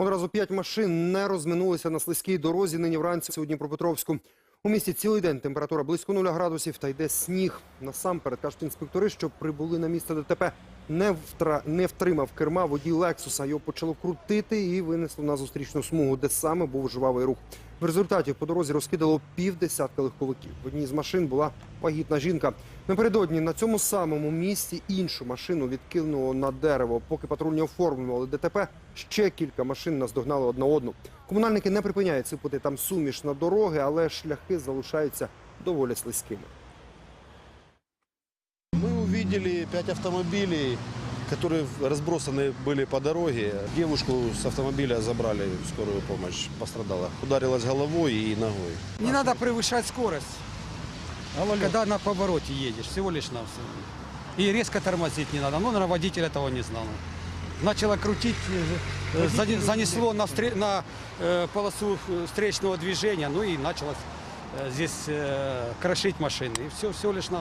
Одразу п'ять машин не розминулися на слизькій дорозі нині вранці у Дніпропетровську. У місті цілий день температура близько нуля градусів та йде сніг. Насамперед кажуть інспектори, що прибули на місце ДТП. Не, втра... не втримав керма водій Лексуса. Його почало крутити і винесло на зустрічну смугу, де саме був жвавий рух. В результаті по дорозі розкидало півдесятка легковиків. В одній з машин була вагітна жінка. Напередодні на цьому самому місці іншу машину відкинуло на дерево. Поки патрульні оформлювали ДТП, ще кілька машин наздогнали одна одну. Комунальники не припиняють сипати там суміш на дороги, але шляхи залишаються доволі слизькими. Мы увидели пять автомобилей, которые разбросаны были по дороге. Девушку с автомобиля забрали в скорую помощь, пострадала. Ударилась головой и ногой. Не надо превышать скорость, когда на повороте едешь, всего лишь на И резко тормозить не надо. Ну, наверное, водитель этого не знал. Начало крутить, э, зане- занесло на, встре- на э, полосу э, встречного движения, ну и началось э, здесь э, крошить машины. И все, всего лишь на